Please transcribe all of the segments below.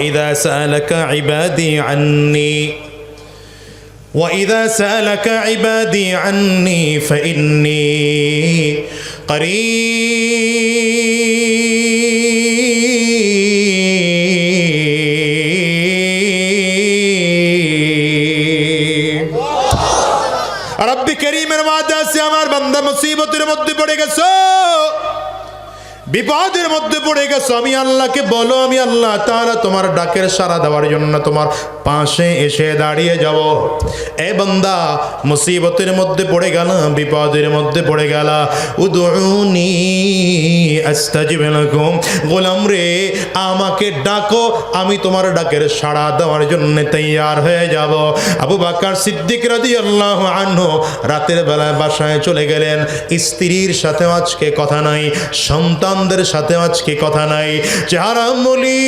وإذا سألك عبادي عني وإذا سألك عبادي عني فإني قريب رب كريم المعدى سيامار بندہ مصیبت رمضی پڑے گا سو বিপদের মধ্যে পড়ে গেছো। আমি আল্লাহকে বলো, আমি আল্লাহ তাআলা তোমার ডাকের সাড়া দেওয়ার জন্য তোমার পাশে এসে দাঁড়িয়ে যাব। এ বান্দা, মুসিবতের মধ্যে পড়ে গেল, বিপদের মধ্যে পড়ে গেল। উদুনি আস্তাজিব লাকুম। গোলাম রে, আমাকে ডাকো, আমি তোমার ডাকের সাড়া দেওয়ার জন্য তৈয়ার হয়ে যাব। আবু বাকার সিদ্দিক রাজি আল্লাহ আনহু রাতের বেলায় বাসায় চলে গেলেন। স্ত্রীর সাথে আজকে কথা নাই সন্তানদের সাথে আজকে কথা নাই। চেহারা মলি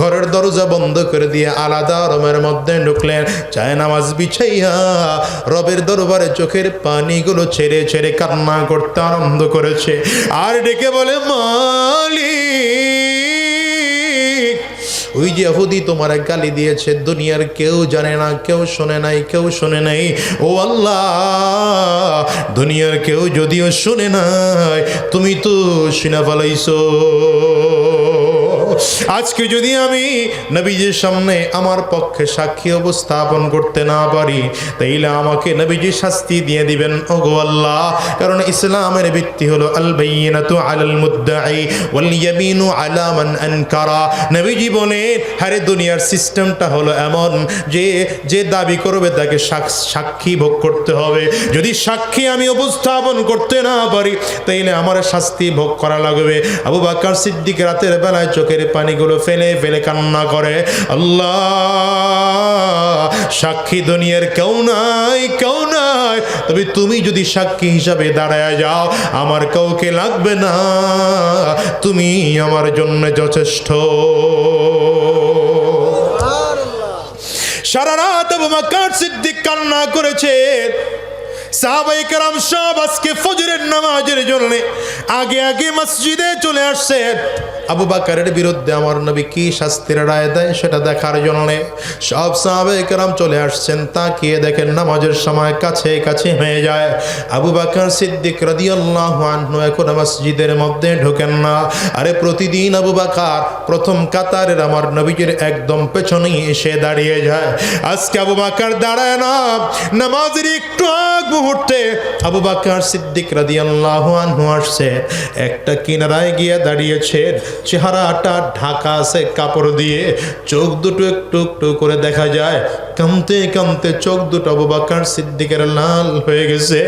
ঘরের দরজা বন্ধ করে দিয়ে আলাদা রমের মধ্যে ঢুকলেন। চায় নামাজ বিছাইয়া রবের দরবারে চোখের পানিগুলো ছেড়ে ছেড়ে কান্না করতে আরম্ভ করেছে। আর ডেকে বলে মালিক ওই যে হুদি তোমার গালি দিয়েছে, দুনিয়ার কেউ জানে না, কেউ শোনে নাই, কেউ শোনে নাই। ও আল্লাহ, দুনিয়ার কেউ যদিও শোনে নাই, তুমি তো শুনে ফেলাইছো। আজকে যদি আমি নবীজির সামনে আমার পক্ষে সাক্ষী উপস্থাপন করতে না পারি, তাইলে আমাকে নবীজি শাস্তি দিয়ে দিবেন। ওগো আল্লাহ, কারণ ইসলামের ভিত্তি হলো আল বাইনাতু আলাল মুদ্দাই ওয়াল ইয়ামিনু আলা মান আনকারা। নবীজি বলেন হারে দুনিয়ার সিস্টেমটা হলো এমন যে যে দাবি করবে তাকে সাক্ষী ভোগ করতে হবে। যদি সাক্ষী আমি উপস্থাপন করতে না পারি, তাইলে আমার শাস্তি ভোগ করা লাগবে। আবু বাকর সিদ্দিক রাতের বেলায় চোখের পানিগুলো ফেলে ফেলে কান্না করে। আল্লাহ, সাক্ষী দুনিয়ার কেউ নাই কেউ নাই। তবে তুমি যদি সাক্ষী হিসাবে দাঁড়ায় যাও, আমার কাউকে লাগবে না। তুমি আমার জন্য যথেষ্ট। সারা রাত আবু বকর সিদ্দিক কান্না করেছে। সাহাবাই কারাম সব আজকে ফজরের নামাজের জন্য আগে আগে মসজিদে চলে আসছে আবু বাকারের বিরুদ্ধে আমার নবী কি শাস্তির রায় দেয় সেটা দেখার জন্য সব সাহাবাই কারাম চলে আসছেন, তাকিয়ে দেখেন নামাজের সময় কাছে কাছে হয়ে যায়। আবু বাকর সিদ্দিক রাদিয়াল্লাহু এখন মসজিদের মধ্যে ঢোকেন না। আরে প্রতিদিন আবু বাকার প্রথম কাতারের আমার নবীজির একদম পেছনেই এসে দাঁড়িয়ে যায়। আজকে আবু বাকার দাঁড়ায় না, নামাজের একটু আগ মুহূর্তে আবু বাকার সিদ্দিক রাদিয়াল্লাহু আনহু আসছে, একটা কিনারায় গিয়ে দাঁড়িয়েছে। চেহারাটা ঢাকা আছে কাপড় দিয়ে চোখ দুটো একটু একটু করে দেখা যায়। কামতে কামতে চোখ দুটো আবু বাকার সিদ্দিকের লাল হয়ে গেছে।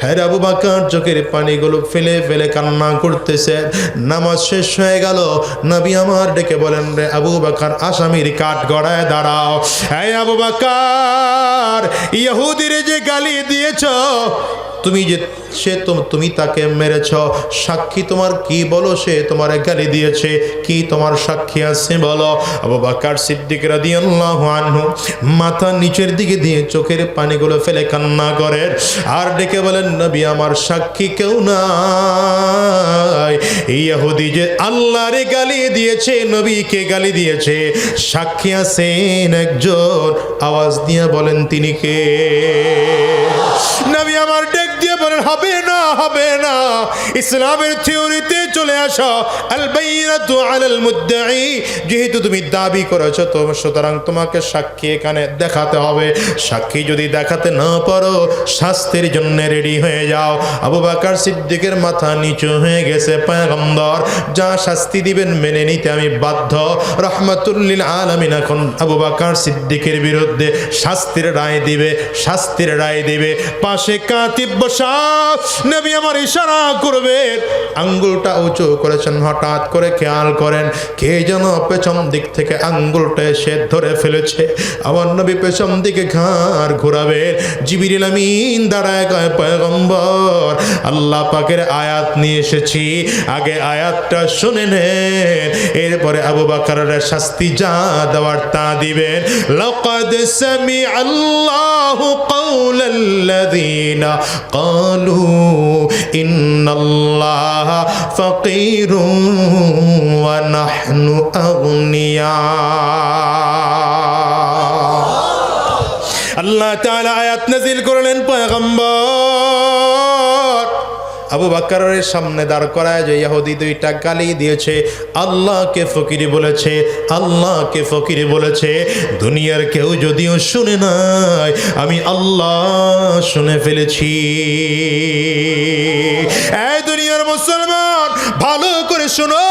হ্যাঁ আবু বাকার চোখের পানিগুলো ফেলে ফেলে কান্না করতেছে। নামাজ শেষ হয়ে গেল। নবী আমার ডেকে বলেন, রে আবু বাকার আসামির কাঠ গড়ায় দাঁড়াও। হ্যাঁ আবু বাকার ইহুদির যে গালি দিয়েছ তুমি যে, সে তুমি তাকে মেরেছ। সাক্ষী তোমার কি বলো? সে তোমার গালি দিয়েছে। কি তোমার সাক্ষী আছে বলো? আবু সিদ্দিক রাদিয়াল্লাহু আনহু মাথা নিচের দিকে দিয়ে চোখের পানিগুলো ফেলে কান্না করেন আর ডেকে বলেন, নবী, আমার সাক্ষী কেউ নাই। এই ইহুদি যে আল্লাহরে গালি দিয়েছে, নবীকে গালি দিয়েছে, সাক্ষী আছেন একজন। আওয়াজ দিয়ে বলেন, তিনি কে? নবী হবে না ইসলামের থিওরিতে চলে আসো আল আলাল মুদ্দাই যেহেতু তুমি দাবি করেছ তো, সুতরাং তোমাকে সাক্ষী এখানে দেখাতে হবে। সাক্ষী যদি দেখাতে না পারো, শাস্তির জন্য রেডি হয়ে যাও। আবু বাকার সিদ্দিকের মাথা নিচু হয়ে গেছে, পয়গম্বর, যা শাস্তি দিবেন মেনে নিতে আমি বাধ্য। রহমাতুল্লিল আলামিন এখন আবু বাকার সিদ্দিকের বিরুদ্ধে শাস্তির রায় দিবে, শাস্তির রায় দিবে। পাশে কাতিব বসা, নবী আমার ইশারা করবেন আঙ্গুলটা উঁচু করেছেন হঠাৎ করে খেয়াল করেন কে যেন পেছন দিক থেকে আঙ্গুলটা এসে ধরে ফেলেছে আমার নবী পেছন দিকে ঘাড় ঘোরাবেন জিবিরিল আমিন দাঁড়ায় কয় পয়গম্বর আল্লাহ পাকের আয়াত নিয়ে এসেছি আগে আয়াতটা শুনে নেন এরপরে আবু বাকারের শাস্তি যা দেওয়ার তা দিবেন লাকাদ সামি আল্লাহু قول الذين قالوا ইন্নাল্লাহ ফাকিরুন ওয়া নাহনু আগনিয়া আল্লাহ তাআলা আয়াত নাযিল করলেন পয়গম্বর আবু বাক্কারের সামনে দাঁড় করায় যে ইহুদি দুইটা গালি দিয়েছে, আল্লাহকে ফকিরি বলেছে, আল্লাহকে ফকিরি বলেছে, দুনিয়ার কেউ যদিও শুনে নাই, আমি আল্লাহ শুনে ফেলেছি। এই দুনিয়ার মুসলমান, ভালো করে শোনো।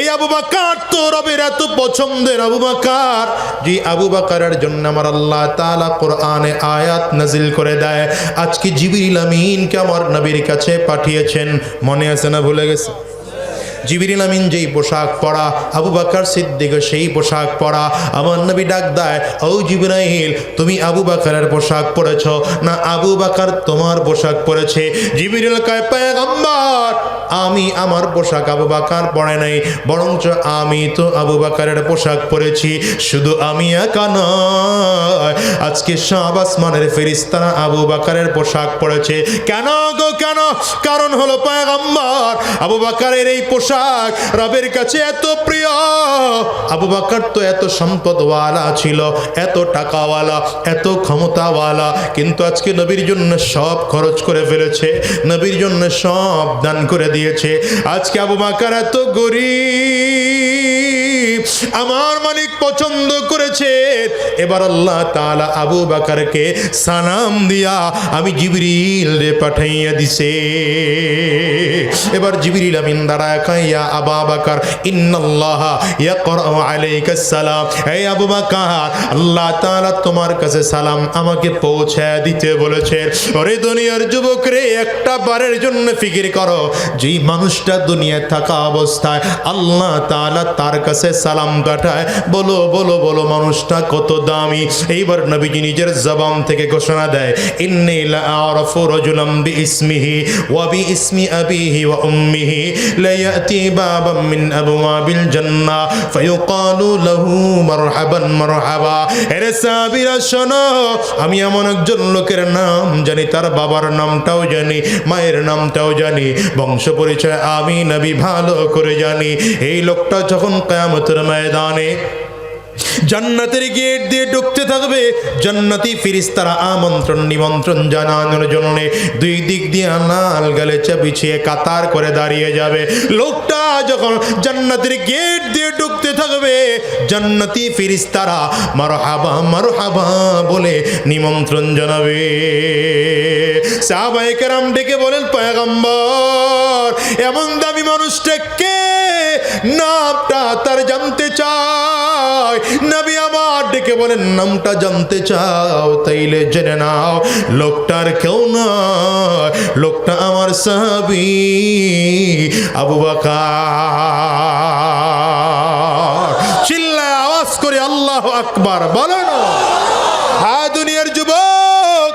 এই আবু বাকার তো রবের এত পছন্দের আবু বাকার, যে আবু বাকারের জন্য আমার আল্লাহ তাআলা কোরআনে আয়াত নাজিল করে দেয়। আজকে জিবরিল আমিনকে আমার নবীর কাছে পাঠিয়েছেন। মনে আছে না ভুলে গেছে? জিবিরিল আমিন যেই পোশাক পরা, আবু বাকার সিদ্দিক সেই পোশাক পরা। আমার নবী ডাক দেয়, ও জিবরাইল, তুমি আবু বাকারের পোশাক পরেছ? না, আবু বাকার তোমার পোশাক পরেছে। জিবিরিল কয়, পেগম্বর, আমি আমার পোশাক আবু বাকার পরে নাই, বরঞ্চ আমি তো আবু বাকারের পোশাক পরেছি। শুধু আমি একা নয়, আজকে সব আসমানের ফেরিস্তারা আবু বাকারের পোশাক পরেছে। কেন গো, কেন কারণ হলো পায়গাম্বার। আবু বাকারের এই পোশাক রবের কাছে এত প্রিয়। আবু বাকার তো এত সম্পদওয়ালা ছিল, এত টাকাওয়ালা, এত ক্ষমতাওয়ালা, কিন্তু আজকে নবীর জন্য সব খরচ করে ফেলেছে, নবীর জন্য সব দান করে দিয়েছে। আজকে আবু বাকার এত গরিব। আমার মালিক পছন্দ করেছে। এবার আল্লাহ তাআলা আবু বাকারকে সালাম দিয়া আমি জিবরিল রে পাঠাইয়া দিছে। এবার জিবরিল আমিন দাঁড়ায় কাইয়া আবা বাকার, ইন্নাল্লাহ আল্লাহ আমাকে দুনিয়ার যুবক রে, একটা বারের জন্য ফিকির করো। মানুষটা থাকা অবস্থায় আল্লাহ তাআলা তার কাছে কাটায় বলো বলো বলো, মানুষটা কত দামি। এইবার নবীজি নিজের জবান থেকে ঘোষণা দেয়, ইন্নী রাজুলাম বিইসমিহি ওয়া বিইসমি আবিহি ওয়া উম্মিহি বাবাম মিন আবওয়াবিল জান্নাহ লাহু মারহাবান মারহাবা। এরে সাহাবীরা, শোনো, আমি এমন একজন লোকের নাম জানি, তার বাবার নামটাও জানি, মায়ের নামটাও জানি, বংশ পরিচয় আমি নবী ভালো করে জানি। এই লোকটা যখন কেয়ামতের ময়দানে। জান্নাতের গেট দিয়ে ঢুকতে থাকবে। জান্নাতি ফিরিস্তারা আমন্ত্রণ, নিমন্ত্রণ জানানোর জন্য দুই দিক দিয়ে লাল গালেচা বিছিয়ে কাতার করে দাঁড়িয়ে যাবে। লোকটা যখন জান্নাতের গেট দিয়ে ঢুকতে থাকবে, জান্নাতি ফিরিস্তারা মারো হাবা মারো হাবা বলে নিমন্ত্রণ জানাবে। সাহাবায়ে কেরাম ডেকে বলেন, পয়গম্বর, এমন দামি মানুষটা কে নামটা তার জানতে চায়। নবী আমার ডেকে বলেন, নামটা জানতে চাও, তাইলে জেনে নাও, লোকটার কেউ নয় লোকটা আমার সাহাবি, আবু বাকার। চিল্লায় আওয়াজ করে আল্লাহ আকবার বলো না হ্যাঁ দুনিয়ার যুবক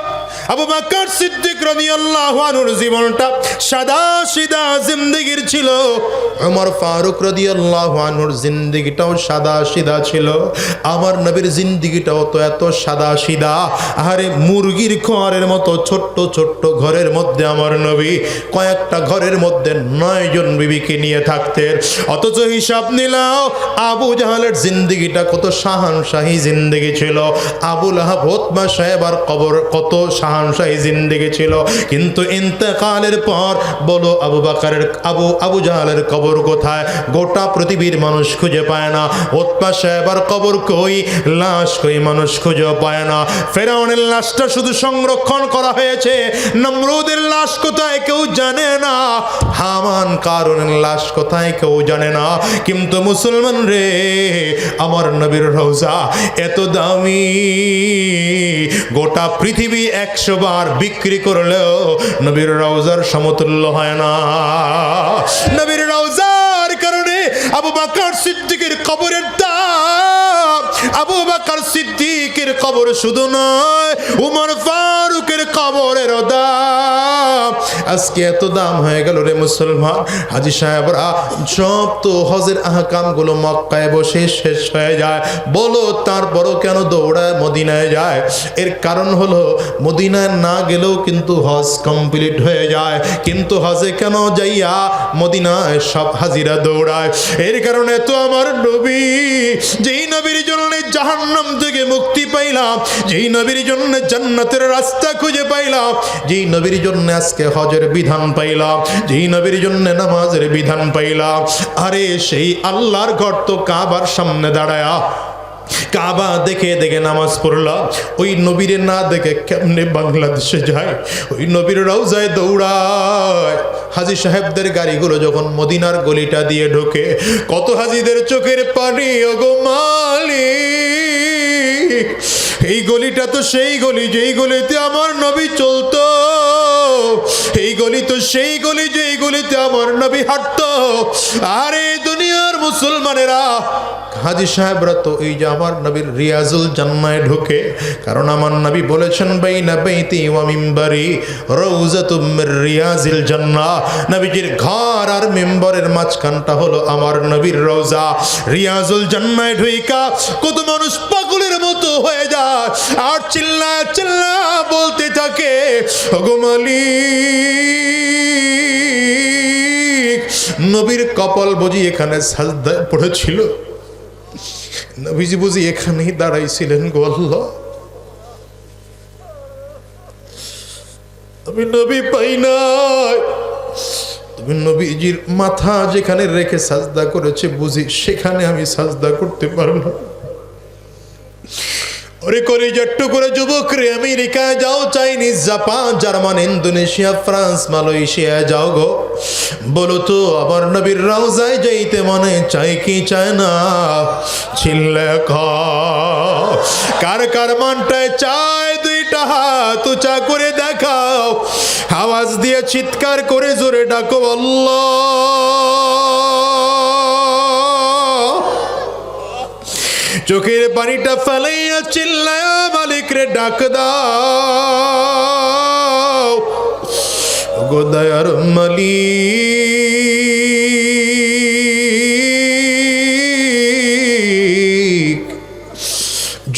আবু বাকর সিদ্দিক রাদিয়াল্লাহু আনহুর জীবনটা সাদা সিধা জিন্দেগির ছিল। ওমর ফারুক রাদিয়াল্লাহু আনহুর জিন্দেগিটাও সাদা সিধা ছিল। আমার নবীর জিন্দেগিটাও তো এত সাদা সিধা আরে মুরগির খড়ের মতো ছোট্ট ছোট্ট ঘরের মধ্যে আমার নবী কয়েকটা ঘরের মধ্যে নয় জন বিবিকে নিয়ে থাকতেন। অথচ হিসাব নিলাও, আবু জাহালের জিন্দেগিটা কত শাহানশাহী জিন্দেগি ছিল। আবুল আহাব হোতমা সাহেব আর কবর কত শাহানশাহী জিন্দেগি ছিল। কিন্তু ইন্তেকালের পর বলো আবু বাকারের আবু আবু জাহালের কবর কোথায়? গোটা পৃথিবীর মানুষ খুঁজে পায় না। হোতমা সাহেব আর কবর কই? লাশ কই মানুষ খুঁজে পায় না। ফেরাউনের লাশটা শুধু সংরক্ষণ করা হয়েছে। নমরুদের লাশ কোথায় কেউ জানে না। হামান কারণের লাশ কোথায় কেউ জানে না। কিন্তু মুসলমান রে, আমার নবীর রওজা এত দামি। গোটা পৃথিবী একশো বার বিক্রি করলেও নবীর রাউজার সমতুল্য হয় না। নবীর রওজার কারণে আবু বাকর সিদ্দিকের কবরের দাম, আবু বাকর সিদ্দিকের কবর শুধু নয়, উমর ফারুকের কবরের দাম। আজকে এত দাম হয়ে গেল রে মুসলমান। হাজি সাহেবরা, সব তো হজের আহকামগুলো মক্কায় বসে শেষ হয়ে যায়। বলো, তারপরও কেন দৌড়ায় মদিনায় যায়? এর কারণ হলো, মদিনায় না গেলেও কিন্তু হজ কমপ্লিট হয়ে যায়। কিন্তু হজে কেন যাইয়া মদিনায় সব হাজিরা দৌড়ায়? এর কারণে তো আমার নবী, যেই নবীর জন্য জাহান্নাম থেকে মুক্তি পাইলাম, যেই নবীর জন্য জান্নাতের রাস্তা খুঁজে পাইলাম। যেই নবীর জন্য আজকে হজের বিধান পাইলাম, যেই নবীর জন্য নামাজের বিধান পাইলাম, আরে সেই আল্লাহর ঘর তো কাবার সামনে দাঁড়ায়া, কাবা দেখে দেখে নামাজ পড়লাম। ওই নবীরে না দেখে কেমনে বাংলাদেশে যায়, ওই নবীর রওজায় দৌড়ায়। হাজি সাহেবদের গাড়িগুলো যখন মদিনার গলিটা দিয়ে ঢোকে, কত হাজিদের চোখের পানি, ওগো মালিক। এই গলিটা তো সেই গলি, যেই গলিতে আমার নবী চলতো। এই গলি তো সেই গলি, যেই গলিতে আমার নবী হাঁটতো। আরে দুনিয়ার মুসলমানেরা, হাজি সাহেবরা তো এই যে আমার নবীর রিয়াজুল জান্নায় ঢুকে, কারণ আমার নবী বলেছেন বাই না বাইতি ওয়া মিম্বারি রৌজাতুম রিয়াজিল জান্নাহ নবীজির ঘর আর মিম্বরের মাঝখানটা হলো আমার নবীর রওজা। রিয়াজুল জান্নায় ঢুইকা, কত মানুষ পাগলের মতো হয়ে যায়। আর চিল্লা চিল্লা বলতে থাকে, ওগো মালিক, নবীর কপাল বুঝি এখানে সাজদায় পড়েছিল? নবীজি বুঝি এখানেই দাঁড়াইছিলেন গো আল্লাহ। আমি নবী পাই নাই। তুমি নবীজির মাথা যেখানে রেখে সাজদা করেছে, বুঝি সেখানে আমি সাজদা করতে পারব না। ওরে করে জট্টু করে যুবক রে আমেরিকায় যাও, Chinese, Japan, German, Indonesia, France, Malaysia যাও গো। বলো তো, আমার নবীর রওজায় যাইতে মনে চাই কি চায় না? ছিল্লে। কার কার মনটায় চায় দুইটা হাত উঁচা করে দেখাও। আওয়াজ দিয়ে চিৎকার করে জোরে ডাকো, আল্লাহ। চোখের পানিটা ফেলাইয়া চিল্লায় মালিক রে ডাক দাও। গোদায়ার মালিক।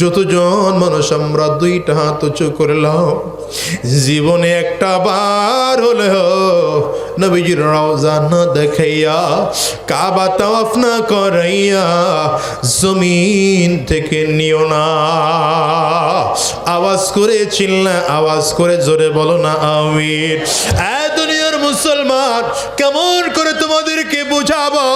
যতজন মানুষ আমরা দুইটা হাত উঁচু করলাম, জীবনে একটা বার হলেও নবীজির রওজা না দেখাইয়া কাবা তাওয়াফ না করাইয়া জমিন থেকে নিও না। আওয়াজ করে চিল্লা আওয়াজ করে জোরে বলো না আমির এ দুনিয়ার মুসলমান, কেমন করে তোমাদেরকে বুঝাবো?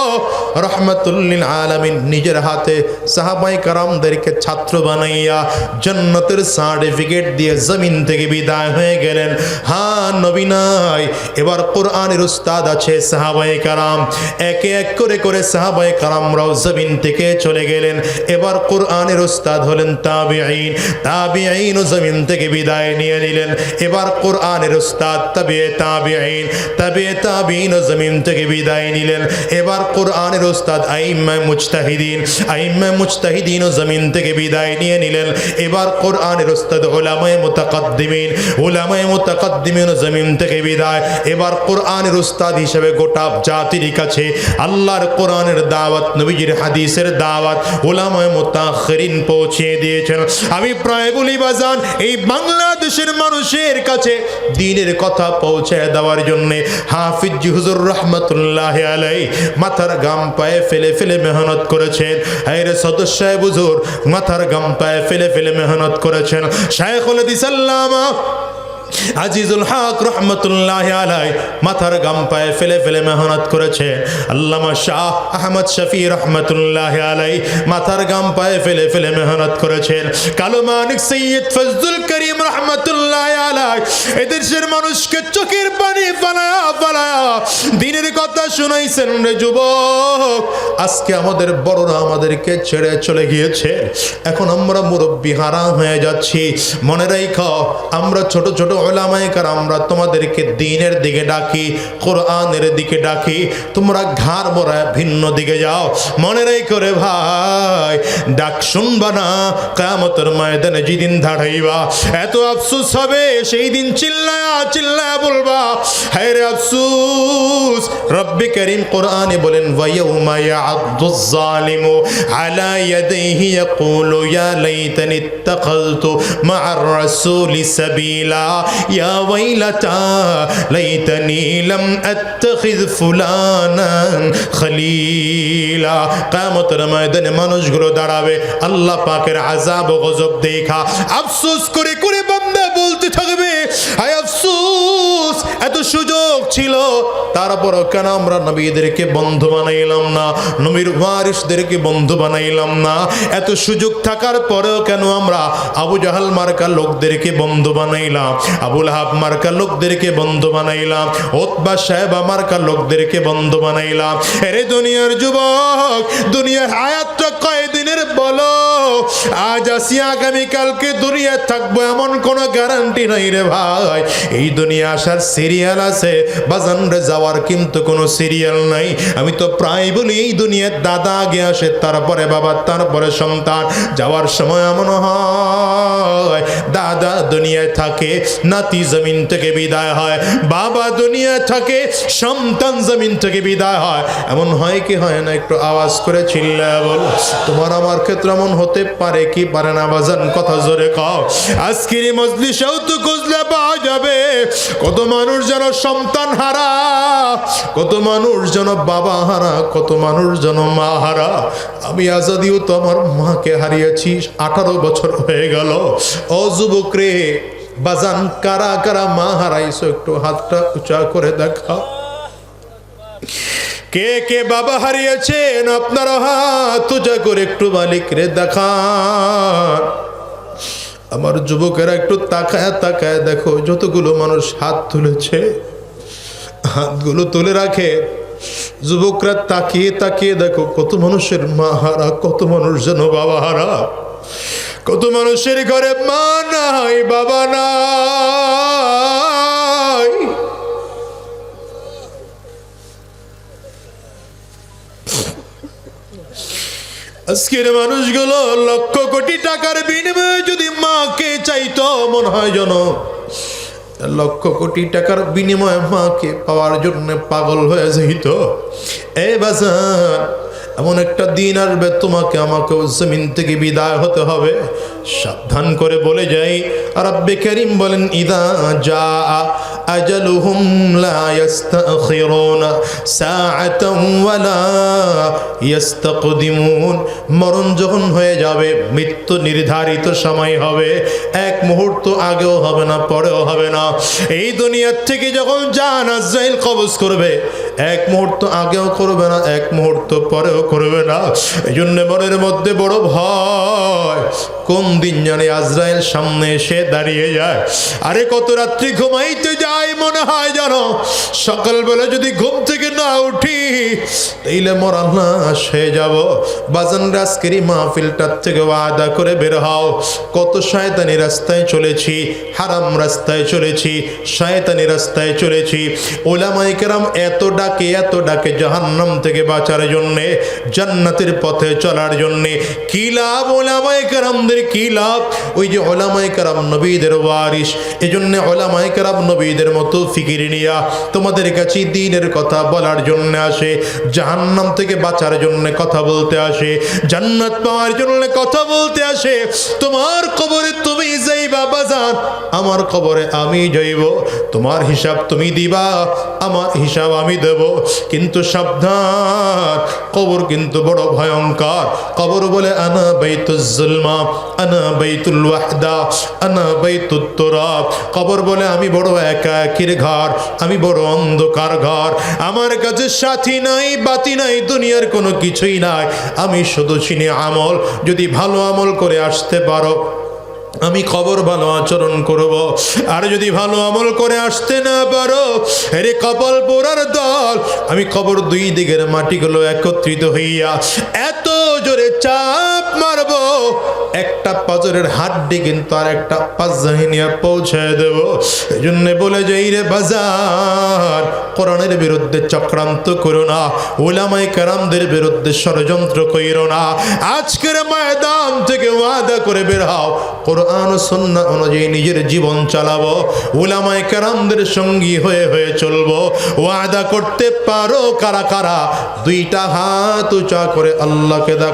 রহমতুল্লিন আলমিন নিজের হাতে সাহাবাই কারামদেরকে ছাত্র বানাইয়া জান্নাতের সার্টিফিকেট দিয়ে জমিন থেকে বিদায় হয়ে গেলেন। হ্যাঁ নবী এবার কোরআনের উস্তাদ আছে সাহাবাই কারাম। একে এক করে করে সাহাবাই কারামরাও জমিন থেকে চলে গেলেন। এবার কোরআনের উস্তাদ হলেন তাবিআইন ও জমিন থেকে বিদায় নিয়ে নিলেন। এবার কোরআনের উস্তাদ তবে তাবিআইন তবে তাবিন ও জমিন থেকে বিদায় নিলেন। এবার কোরআনের উস্তাদ আইম্মায় মুজতাহিদিন আইম্মায় মুজতাহিদিন ও জমিন থেকে বিদায় নিয়ে নিলেন। এবার কোরআনের উস্তাদ ওলামায়ে মুতাকাদ্দিমিন ওলামায়ে মুতাকাদ্দিমিন ও জমিন থেকে বিদায়। এবার কোরআনের উস্তাদ হিসেবে গোটা জাতির কাছে আল্লাহর কোরআনের দাওয়াত, নবীজির হাদিসের দাওয়াত ওলামায়ে মুতাখিরিন পৌঁছে দিয়েছেন। আমি প্রায় বলি, বাজান, এই বাংলাদেশের মানুষের কাছে দিনের কথা পৌঁছে দেওয়ার জন্য হাফিজ জি হুজুর রহমতুল্লাহ আলাই মাথার গাম পায়ে ফেলে ফেলে মেহনত করেছেন। হাইরে সদস্য সাহেব হুজুর, মাথার গাম পায়ে ফেলে ফেলে মেহনত করেছেন। শাইখুল হাদিস আল্লামা আজিজুল হক রহমতুল্লাহ আলাই মাথার গাম পায়ে ফেলে ফেলে মেহনত করেছে। আল্লামা শাহ আহমদ শফি রহমতুল্লাহ আলাই মাথার গাম পায়ে ফেলে ফেলে মেহনত করেছেন। কালো মানিক সৈয়দ ফজলুল করিম রহমতুল্লাহ আলাই এদেশের মানুষকে চোখের পানি ফালায়া ফালায়া দিনের কথা শুনাইছেন রে যুবক। আজকে আমাদের বড়রা আমাদেরকে ছেড়ে চলে গিয়েছে। এখন আমরা মুরব্বী হারা হয়ে যাচ্ছি। মনে রেখো, আমরা ছোট ছোট আমরা তোমাদেরকে দিনের দিকে ডাকি, কোরআনের দিকে ডাকি, তোমরা ঘাড় মোড়ায় ভিন্ন দিকে যাও। মনে রেখো রে ভাই, ডাক শুনবা না কামতের ময়দানে যেদিন দাঁড়াইবা, এত আফসোস হবে, সেই দিন চিল্লায়া চিল্লায়া বলবা, হায় রে আফসোস, রব্বি করিম কোরআনে বলেন ওয়াইয়াউমা ইয়া'আদ্দুজ জালিমু আলা ইয়াদাইহি ইয়াকুলু, ইয়া লাইতানি ইত্তাখাযতু মা'আর রাসূলি সাবিলা। ইয়া ويلتا ليتني لم আত্তাখিয فلانا خليلا. কিয়ামতের ময়দানে মানুষগুলো দাঁড়াবে আল্লাহ পাকের আযাব ও গজব দেখা আফসোস করে করে বান্দা বলতে থাকবে। হায় আফসোস, এত সুযোগ ছিল। তারপরও কেন আমরা নবীদেরকে বন্ধু বানাইলাম না? নবীর ওয়ারিসদেরকে বন্ধু বানাইলাম না? এত সুযোগ থাকার পরেও কেন আমরা আবু জাহাল মার্কা লোকদেরকে বন্ধু বানাইলাম? আবুল হাব মার্কা লোকদেরকে বন্ধু বানাইলাম? ওতবা সাহেব মার্কা লোকদেরকে বন্ধু বানাইলাম? এরে দুনিয়ার যুবক, দুনিয়ার হায়াতটা কয়দিনের বলো? আজ আসি আগামীকালকে দুনিয়ায় থাকব, এমন কোনো গ্যারান্টি নাই রে ভাই। এই দুনিয়া আসার সিরিয়াল আছে, বাজান রে যাওয়ার কিন্তু কোনো সিরিয়াল নাই। আমি তো প্রায় বলি, এই দুনিয়ার দাদা আগে আসে, তারপরে বাবা, তারপরে সন্তান। যাওয়ার সময় এমন হয়, দাদা দুনিয়ায় থাকে, নাতি জমিন থেকে বিদায় হয়, বাবা দুনিয়ায় থাকে, সন্তান জমিন থেকে বিদায় হয়। এমন হয় কি হয় না, একটু আওয়াজ করে চিল্লা বল। তোমার আমার ক্ষেত্রে এমন হতে পারে কি পারে না, বাজান, কথা জোরে খাও আজকের মজলিসেও তো খুঁজলে পাওয়া যাবে। কত মানুষ যেন সন্তান হারা, কত মানুষ যেন বাবা হারা, কত মানুষ যেন মা হারা। আমি আজাদিও তো আমার মাকে হারিয়েছি, আঠারো বছর হয়ে গেল। ও যুবক রে বাজান, কারা কারা মা হারাইছো, একটু হাতটা উঁচা করে দেখাও। কে কে বাবা হারিয়েছেন আপনারা হাত? উঁচা করে একটু মালিক রে দেখান। আমার যুবকেরা একটু তাকায় তাকায় দেখো, যতগুলো মানুষ হাত তুলেছে, হাতগুলো তুলে রাখে। যুবকরা তাকিয়ে তাকিয়ে দেখো, কত মানুষের মা হারা, কত মানুষ যেন বাবা হারা। কত মানুষের ঘরে মা নাই, বাবা নাই। আজকের মানুষগুলো লক্ষ কোটি টাকার বিনিময়ে যদি মাকে চাইতো, মনে হয় যেন লক্ষ কোটি টাকার বিনিময়ে মাকে পাওয়ার জন্য পাগল হয়ে যাইত এ বাজার, এমন একটা দিন আসবে, তোমাকে আমাকে জমিন থেকে বিদায় হতে হবে। সাবধান করে বলে যাই। রব্বে করিম বলেন, ইদা যা আজালুহুম লা ইস্তাখিরুনা সাআতান ওয়ালা ইস্তাকদিমুন। মরণ যখন হয়ে যাবে, মৃত্যু নির্ধারিত সময় হবে। এক মুহূর্ত আগেও হবে না, পরেও হবে না। এই দুনিয়ার থেকে যখন জান আজরাইল কবজ করবে, এক মুহূর্ত আগেও করবে না, এক মুহূর্ত পরেও করবে না। এই জন্য মনের মধ্যে বড় ভয়। কোন দিন জানে আজরাইল সামনে এসে দাঁড়িয়ে যায়। আরে, কত রাত্রি ঘুমাইতে যায় মনে হয় জানো? সকালবেলা যদি ঘুম থেকে না উঠি, তাইলে মরা না সে যাব। বাজান রাজকেরি মাহফিলটার থেকে ওয়াদা করে বের হও। কত শয়তানি রাস্তায় চলেছি, হারাম রাস্তায় চলেছি, শয়তানি রাস্তায় চলেছি। ওলামাই কেরাম এত ডাকে এত ডাকে জাহান্নাম থেকে বাঁচার জন্যে, জান্নাতের পথে চলার জন্যে। কি লাভ ওলামাই কেরামদের কি লাভ? ওই যে ওলামাই কেরাম নবীদের ওয়ারিস এজন্য ওলামাই কেরাম নবীদের মতো ফিকির নিয়া তোমাদের কাছে দিনের কথা বলার জন্য আসে, জাহান্নাম থেকে বাঁচার জন্য কথা বলতে আসে, জান্নাত পাওয়ার জন্য কথা বলতে আসে। তোমার কবরে তুমি যাইবা বাজান আমার কবরে আমি যাইব, তোমার হিসাব তুমি দিবা, আমার হিসাব আমি দেব। কিন্তু সাবধান, কবর কিন্তু বড় ভয়ঙ্কর। কবর বলে আনা বাইতুল জুলমা আমি বড় একা একির ঘর, আমি বড় অন্ধকার ঘর। আমার কাছে সাথী নাই, বাতি নাই, দুনিয়ার কোনো কিছুই নাই। আমি শুধু চিনি আমল, যদি ভালো আমল করে আসতে পারো, আমি খবর ভালো আচরণ করব। আর যদি ভালো আমল করে আসতে না পারো এরে কপাল পোড়ার দল, আমি খবর দুই দিকের মাটিগুলো একত্রিত হইয়া, এত চাপ মারব। একটা পাজরের হাড্ডি কিন্তু আর একটা পাজাহিনিয়া পৌঁছে দেব। এই জন্য বলে যাই রে বাজার, কোরআনের বিরুদ্ধে চক্রান্ত করো না ওলামাই কারামদের বিরুদ্ধে ষড়যন্ত্র কইরো না। আজকের ময়দান থেকে ওয়াদা করে বের হও। কোরআন সন্না অনুযায়ী নিজের জীবন চালাবো। ওলামাই কারামদের সঙ্গী হয়ে হয়ে চলবো। ওয়াদা করতে পারো কারা কারা? দুইটা হাত উঁচা করে আল্লাহকে দেখ